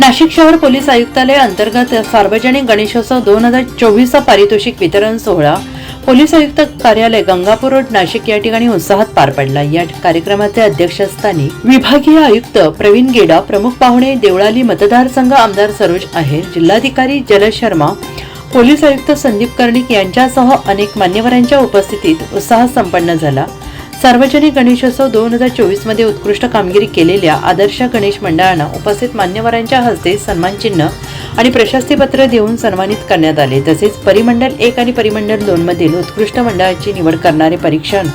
नाशिक शहर पोलीस आयुक्तालय अंतर्गत सार्वजनिक गणेशोत्सव दोन हजार चोवीसचा पारितोषिक वितरण सोहळा. पोलीस आयुक्त कार्यालय गंगापूर रोड नाशिक या ठिकाणी उत्साहात पार पडला. या कार्यक्रमाचे अध्यक्षस्थानी विभागीय आयुक्त प्रवीण गेडा प्रमुख पाहुणे देवळाली मतदारसंघ आमदार सरोज आहेर जिल्हाधिकारी जलद शर्मा पोलीस आयुक्त संदीप कर्णिक यांच्यासह अनेक मान्यवरांच्या उपस्थितीत उत्साह संपन्न झाला. सार्वजनिक गणेशोत्सव दोन हजार चोवीसमध्ये उत्कृष्ट कामगिरी केलेल्या आदर्श गणेश मंडळांना उपस्थित मान्यवरांच्या हस्ते सन्मानचिन्ह आणि प्रशस्तीपत्र देऊन सन्मानित करण्यात आले. तसेच परिमंडळ एक आणि परिमंडल दोनमधील उत्कृष्ट मंडळाची निवड करणारे परीक्षण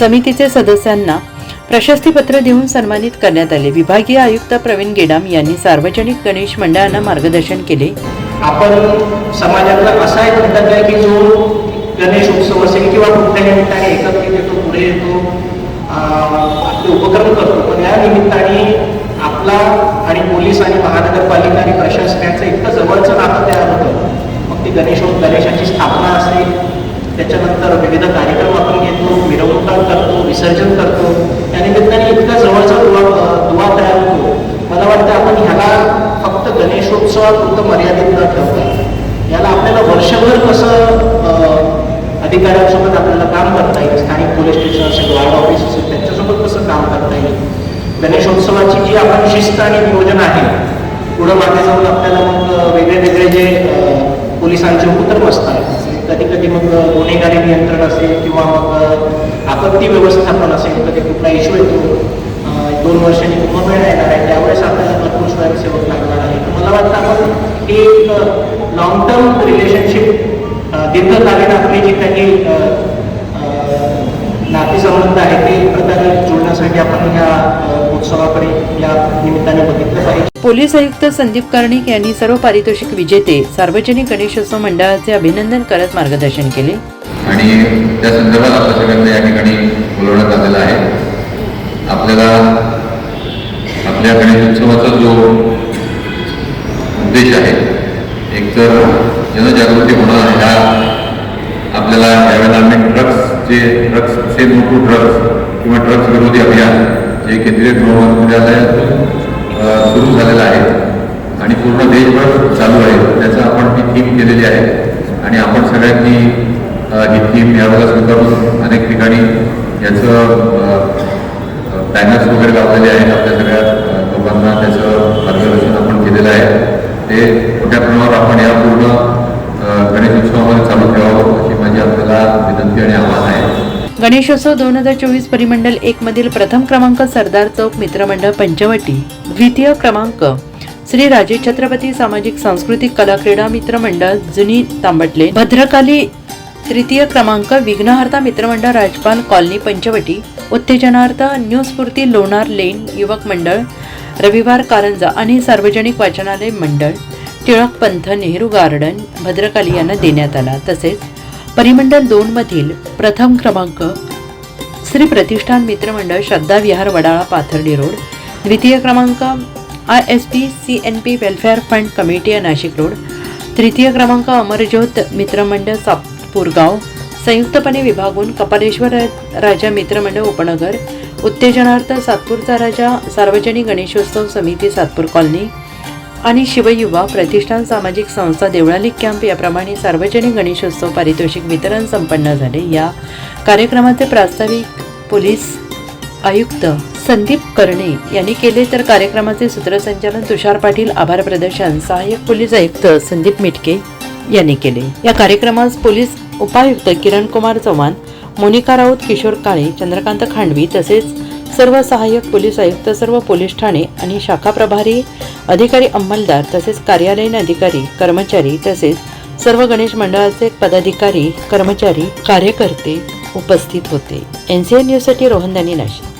समितीचे सदस्यांना प्रशस्तीपत्र देऊन सन्मानित करण्यात आले. विभागीय आयुक्त प्रवीण गेडाम यांनी सार्वजनिक गणेश मंडळांना मार्गदर्शन केले. आपण समाजातला असा एक घटक आहे की जो गणेश उत्सव असेल किंवा कुठल्याही निमित्ताने एकत्रित येतो. पुढे येतो आपले उपक्रम करतो. पण या निमित्ताने आपला आणि पोलीस आणि महानगरपालिका आणि प्रशासनाचं इतकं जवळचं नातं तयार होतं. मग ती गणेश हो- गणेशाची स्थापना असेल त्याच्यानंतर विविध कार्यक्रम आपण घेतो मिरवणुका करतो विसर्जन करतो. त्या निमित्ताने इतका जवळचा दुवा दुवा तयार होतो. मला वाटतं आपण ह्याला फक्त गणेशोत्सवापुरतं मर्यादित न ठेवता याला आपल्याला वर्षभर कसं अं, अधिकाऱ्यांसोबत आपल्याला काम करता येईल स्थानिक पोलीस स्टेशन असेल वार्ड ऑफिस असेल त्यांच्यासोबत कसं काम करता येईल गणेशोत्सवाची जी आपण शिस्त आणि नियोजन आहे. पुढं मागे जाऊन आपल्याला मग वेगळे वेगळे जे पोलिसांचे उपक्रम असतात कधी कधी मग गुन्हेगारी नियंत्रण असेल किंवा मग आपत्ती व्यवस्थापन असेल कधी कुठला इश्यू येतो दोन वर्षांनी कुंभमेळा येणार आहे त्यावेळेस आपल्याला भरपूर स्वयंसेवक लागणार आहे. तर मला वाटतं आपण एक लॉंग टर्म रिलेशनशिप दीर्घकालीन आपली जी काही अं, नातेसंबंध आहे ते प्रकारे जुळण्यासाठी आपण या उत्सवाकडे या निमित्ताने बघितलं पाहिजे. पोलीस आयुक्त संदीप कर्णिक यांनी सर्व पारितोषिक विजेते सार्वजनिक गणेशोत्सव मंडळाचे अभिनंदन करत मार्गदर्शन केले. आणि त्या संदर्भात आपल्या सगळ्यांना या ठिकाणी बोलवण्यात आलेलं आहे. आपल्याला आपल्या गणेशोत्सवाचा जो उद्देश आहे एकतर जनजागृती होणं ह्या आपल्याला यावेळेला जे ड्रग्स से नो ड्रग्स किंवा ड्रग्स विरोधी अभियान जे केंद्रीय गृहमंत्रालयातून सुरू झालेलं आहे आणि पूर्ण देशभर चालू आहे. त्याचं आपण ही थीम केलेली आहे. आणि आपण सगळ्यांनी ही थीम यावेळेला स्वीकारून अनेक ठिकाणी याचं बॅनर्स वगैरे लावलेले आहेत आपल्या सगळ्या लोकांना. त्याचं मार्गदर्शन आपण केलेलं आहे. ते मोठ्या प्रमाणावर आपण या पूर्ण गणेश उत्सवामध्ये चालू ठेवावं. माझी आपल्याला विनंती आणि आव्हान आहे. गणेशोत्सव दोन हजार चोवीस परिमंडल एक मधील प्रथम क्रमांक सरदार चौक मित्रमंडळ पंचवटी. द्वितीय क्रमांक श्री राजे छत्रपती सामाजिक सांस्कृतिक कला क्रीडा मित्रमंडळ जुनी तांबटले. भद्रकाली तृतीय क्रमांक विघ्नहर्ता मित्रमंडळ राजपाल कॉलनी पंचवटी. उत्तेजनार्थ न्यू स्फूर्ती लोणार लेन युवक मंडळ रविवार कारंजा आणि सार्वजनिक वाचनालय मंडळ टिळक पंथ नेहरू गार्डन भद्रकाली यांना देण्यात आला. तसेच परिमंडळ दोन मधील प्रथम क्रमांक श्री प्रतिष्ठान मित्रमंडळ श्रद्धा विहार वडाळा पाथर्डी रोड. द्वितीय क्रमांक I S P C N P welfare fund committee Nashik road. तृतीय क्रमांक अमरज्योत मित्रमंडळ सातपूरगाव संयुक्तपणे विभागून कपालेश्वर राजा मित्रमंडळ उपनगर. उत्तेजनार्थ सातपूरचा राजा सार्वजनिक गणेशोत्सव समिती सातपूर कॉलनी. आणि शिवयुवा प्रतिष्ठान सामाजिक संस्था देवळाली कॅम्प याप्रमाणे सार्वजनिक गणेशोत्सव पारितोषिक वितरण संपन्न झाले. या कार्यक्रमाचे प्रास्ताविक पोलीस आयुक्त संदीप कर्णे यांनी केले. तर कार्यक्रमाचे सूत्रसंचालन तुषार पाटील आभार प्रदर्शन सहाय्यक पोलीस आयुक्त संदीप मिटके यांनी केले. या कार्यक्रमास पोलीस उपायुक्त किरण कुमार चव्हाण मोनिका राऊत किशोर काळे चंद्रकांत खांडवी तसेच सर्व सहाय्यक पोलीस आयुक्त सर्व पोलीस ठाणे आणि शाखा प्रभारी अधिकारी अंमलदार तसेच कार्यालयीन अधिकारी कर्मचारी तसेच सर्व गणेश मंडळाचे पदाधिकारी कर्मचारी कार्यकर्ते उपस्थित होते. एनसीएन न्यूजसाठी रोहन दानी नाशिक